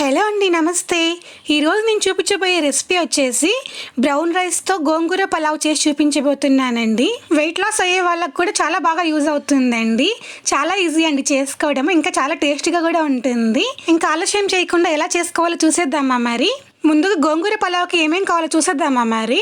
Hello అండి నమస్తే. ఈరోజు నేను చూపించబోయే రెసిపీ వచ్చేసి బ్రౌన్ రైస్తో గోంగూర పలావ్ చేసి చూపించబోతున్నానండి. వెయిట్ లాస్ అయ్యే వాళ్ళకు కూడా చాలా బాగా యూజ్ అవుతుందండి. చాలా ఈజీ అండి చేసుకోవడం. ఇంకా చాలా టేస్టీగా కూడా ఉంటుంది. ఇంకా ఆలస్యం చేయకుండా ఎలా చేసుకోవాలో చూసేద్దామా మరి? ముందుగా గోంగూర పలావ్కి ఏమేం కావాలో చూసేద్దామా మరి?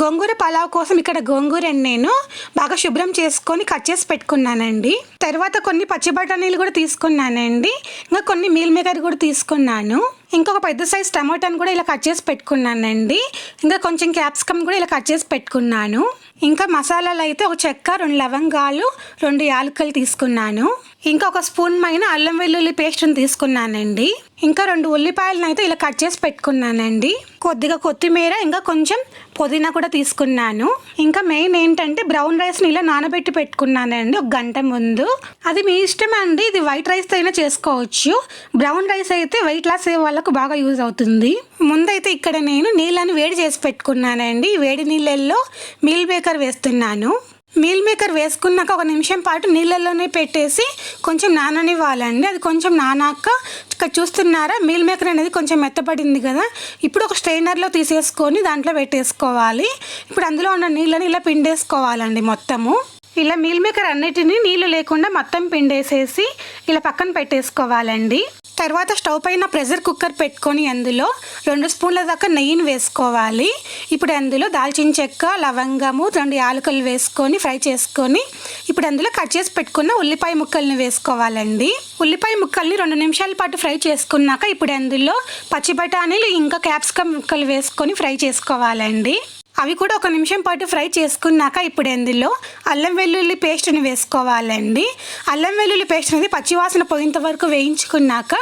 గోంగూర పలావ్ కోసం ఇక్కడ గోంగూరని నేను బాగా శుభ్రం చేసుకొని కట్ చేసి పెట్టుకున్నానండి. తర్వాత కొన్ని పచ్చి బఠానీలు కూడా తీసుకున్నానండి. ఇంకా కొన్ని మీల్ మేకర్ కూడా తీసుకున్నాను. ఇంకొక పెద్ద సైజ్ టమాటాను కూడా ఇలా కట్ చేసి పెట్టుకున్నానండి. ఇంకా కొంచెం క్యాప్సికమ్ కూడా ఇలా కట్ చేసి పెట్టుకున్నాను. ఇంకా మసాలాలు అయితే ఒక చెక్క రెండు లవంగాలు రెండు యాలకులు తీసుకున్నాను. ఇంకా ఒక స్పూన్ పైన అల్లం వెల్లుల్లి పేస్ట్ని తీసుకున్నానండి. ఇంకా రెండు ఉల్లిపాయలను అయితే ఇలా కట్ చేసి పెట్టుకున్నానండి. కొద్దిగా కొత్తిమీర ఇంకా కొంచెం పుదీనా కూడా తీసుకున్నాను. ఇంకా మెయిన్ ఏంటంటే బ్రౌన్ రైస్ని ఇలా నానబెట్టి పెట్టుకున్నానండి ఒక గంట ముందు. అది మీ ఇష్టం అండి ఇది వైట్ రైస్తో అయినా చేసుకోవచ్చు. బ్రౌన్ రైస్ అయితే వెయిట్ లాస్ అయ్యే వాళ్ళకు బాగా యూజ్ అవుతుంది. ముందైతే ఇక్కడ నేను నీళ్ళని వేడి చేసి పెట్టుకున్నానండి. వేడి నీళ్ళల్లో మీల్ మేకర్ వేస్తున్నాను. మీల్ మేకర్ వేసుకున్నాక ఒక నిమిషం పాటు నీళ్ళల్లోనే పెట్టేసి కొంచెం నాననివ్వాలండి. అది కొంచెం నానాక ఇక్కడ చూస్తున్నారా? మీల్ మేకర్ అనేది కొంచెం మెత్తపడింది కదా. ఇప్పుడు ఒక స్ట్రైనర్లో తీసేసుకొని దాంట్లో పెట్టేసుకోవాలి. ఇప్పుడు అందులో ఉన్న నీళ్ళని ఇలా పిండేసుకోవాలండి మొత్తము. ఇలా మీల్ మేకర్ అన్నిటినీ నీళ్ళు లేకుండా మొత్తం పిండేసేసి ఇలా పక్కన పెట్టేసుకోవాలండి. తర్వాత స్టవ్ పైన ప్రెషర్ కుక్కర్ పెట్టుకొని అందులో రెండు స్పూన్ల దాకా నెయ్యిని వేసుకోవాలి. ఇప్పుడు అందులో దాల్చిన చెక్క లవంగము రెండు యాలకులు వేసుకొని ఫ్రై చేసుకొని ఇప్పుడు అందులో కట్ చేసి పెట్టుకున్న ఉల్లిపాయ ముక్కల్ని వేసుకోవాలండి. ఉల్లిపాయ ముక్కల్ని రెండు నిమిషాల పాటు ఫ్రై చేసుకున్నాక ఇప్పుడు అందులో పచ్చి బఠానీలు ఇంకా క్యాప్సికమ్ ముక్కలు వేసుకొని ఫ్రై చేసుకోవాలండి. అవి కూడా ఒక నిమిషం పాటు ఫ్రై చేసుకున్నాక ఇప్పుడు అందులో అల్లం వెల్లుల్లి పేస్ట్ని వేసుకోవాలండి. అల్లం వెల్లుల్లి పేస్ట్ అనేది పచ్చివాసన పోయేంత వరకు వేయించుకున్నాక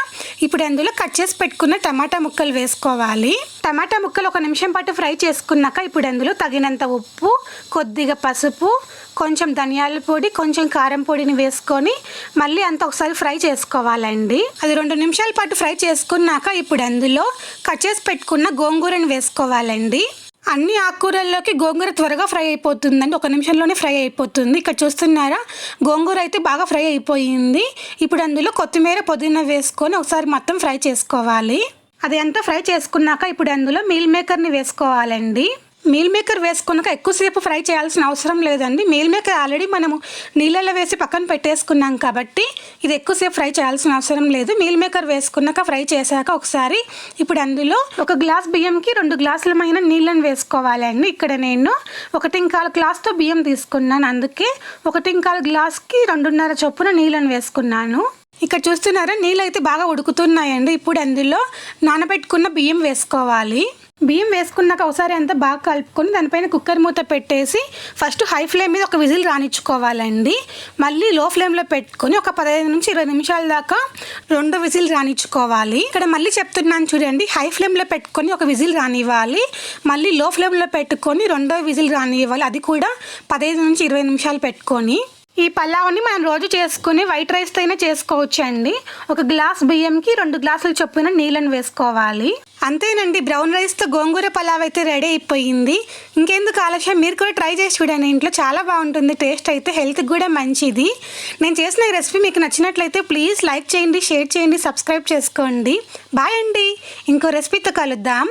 ఇప్పుడు అందులో కట్ చేసి పెట్టుకున్న టమాటా ముక్కలు వేసుకోవాలి. టమాటా ముక్కలు ఒక నిమిషం పాటు ఫ్రై చేసుకున్నాక ఇప్పుడు అందులో తగినంత ఉప్పు కొద్దిగా పసుపు కొంచెం ధనియాల పొడి కొంచెం కారం పొడిని వేసుకొని మళ్ళీ అంత ఒకసారి ఫ్రై చేసుకోవాలండి. అది రెండు నిమిషాల పాటు ఫ్రై చేసుకున్నాక ఇప్పుడు అందులో కట్ చేసి పెట్టుకున్న గోంగూరని వేసుకోవాలండి. అన్ని ఆకుకూరల్లోకి గోంగూర త్వరగా ఫ్రై అయిపోతుందండి. ఒక నిమిషంలోనే ఫ్రై అయిపోతుంది. ఇక్కడ చూస్తున్నారా? గోంగూర అయితే బాగా ఫ్రై అయిపోయింది. ఇప్పుడు అందులో కొత్తిమీర పుదీనా వేసుకొని ఒకసారి మొత్తం ఫ్రై చేసుకోవాలి. అది అంతా ఫ్రై చేసుకున్నాక ఇప్పుడు అందులో మీల్ మేకర్ని వేసుకోవాలండి. మీల్ మేకర్ వేసుకున్నాక ఎక్కువసేపు ఫ్రై చేయాల్సిన అవసరం లేదండి. మీల్ మేకర్ ఆల్రెడీ మనము నీళ్ళలో వేసి పక్కన పెట్టేసుకున్నాం కాబట్టి ఇది ఎక్కువసేపు ఫ్రై చేయాల్సిన అవసరం లేదు. మీల్ మేకర్ వేసుకున్నాక ఫ్రై చేశాక ఒకసారి ఇప్పుడు అందులో ఒక గ్లాస్ బియ్యంకి రెండు గ్లాసులమైన నీళ్ళని వేసుకోవాలండి ఇక్కడ నేను ఒకటి ఇంకాల గ్లాస్తో బియ్యం తీసుకున్నాను. అందుకే ఒకటి ఇంకాల గ్లాస్కి రెండున్నర చొప్పున నీళ్ళని వేసుకున్నాను. ఇక్కడ చూస్తున్నారా? నీళ్ళు అయితే బాగా ఉడుకుతున్నాయండి. ఇప్పుడు అందులో నానబెట్టుకున్న బియ్యం వేసుకోవాలి. బియ్యం వేసుకున్నాక ఒకసారి అంతా బాగా కలుపుకొని దానిపైన కుక్కర్ మూత పెట్టేసి ఫస్ట్ హై ఫ్లేమ్ మీద ఒక విజిల్ రానిచ్చుకోవాలండి. మళ్ళీ లో ఫ్లేమ్లో పెట్టుకొని ఒక పదహైదు నుంచి ఇరవై నిమిషాల దాకా రెండు విజిల్ రానిచ్చుకోవాలి. ఇక్కడ మళ్ళీ చెప్తున్నాను చూడండి హై ఫ్లేమ్లో పెట్టుకొని ఒక విజిల్ రానివ్వాలి. మళ్ళీ లో ఫ్లేమ్లో పెట్టుకొని రెండో విజిల్ రానివ్వాలి. అది కూడా పదహైదు నుంచి ఇరవై నిమిషాలు పెట్టుకొని. ఈ పలావ్ని మనం రోజు చేసుకుని వైట్ రైస్తో అయినా చేసుకోవచ్చు అండి ఒక గ్లాస్ బియ్యంకి రెండు గ్లాసులు చొప్పున నీళ్ళని వేసుకోవాలి. అంతేనండి బ్రౌన్ రైస్తో గోంగూర పలావ్ అయితే రెడీ అయిపోయింది. ఇంకెందుకు ఆలస్యం? మీరు కూడా ట్రై చేసి చూడండి. ఇంట్లో చాలా బాగుంటుంది టేస్ట్ అయితే హెల్త్కి కూడా మంచిది. నేను చేసిన ఈ రెసిపీ మీకు నచ్చినట్లయితే ప్లీజ్ లైక్ చేయండి షేర్ చేయండి సబ్స్క్రైబ్ చేసుకోండి. బాయ్ అండి. ఇంకో రెసిపీతో కలుద్దాం.